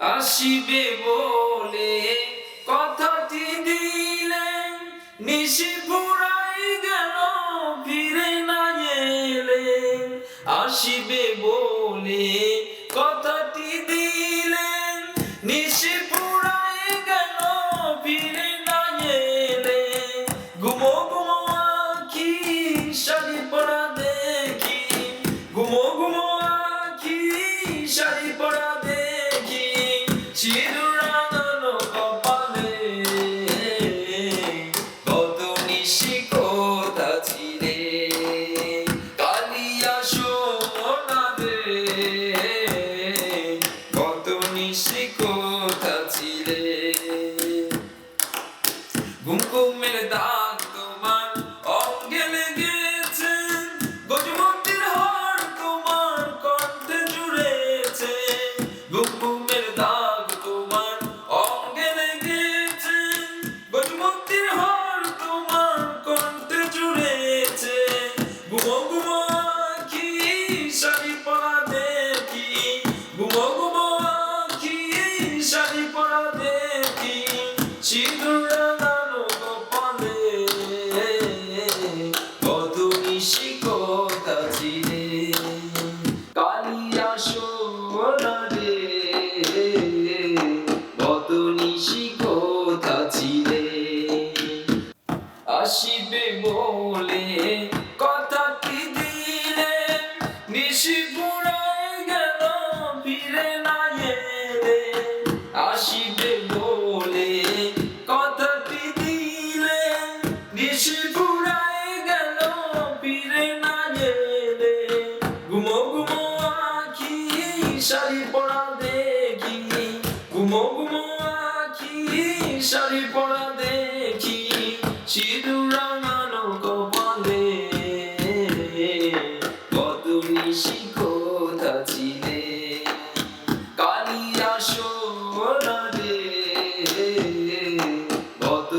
আসিবে বলে কথাটি দিলেন, নিশি পুরাই গেল, ফিরে না এলেন। আসিবে বলে কথাটি দিলেন, নিশি to আসিবে বলে কথা কি দিলে? নিশি পুরাই গেল, ফিরে না এলে। আসিবে বলে কথা কি দিলে? নিশি পুরাই গেল, ফিরে না এলে। ঘুমো ঘুমো আখি, শাড়ি পরা দেখি। ঘুমো ঘুমো আখি, শাড়ি পরা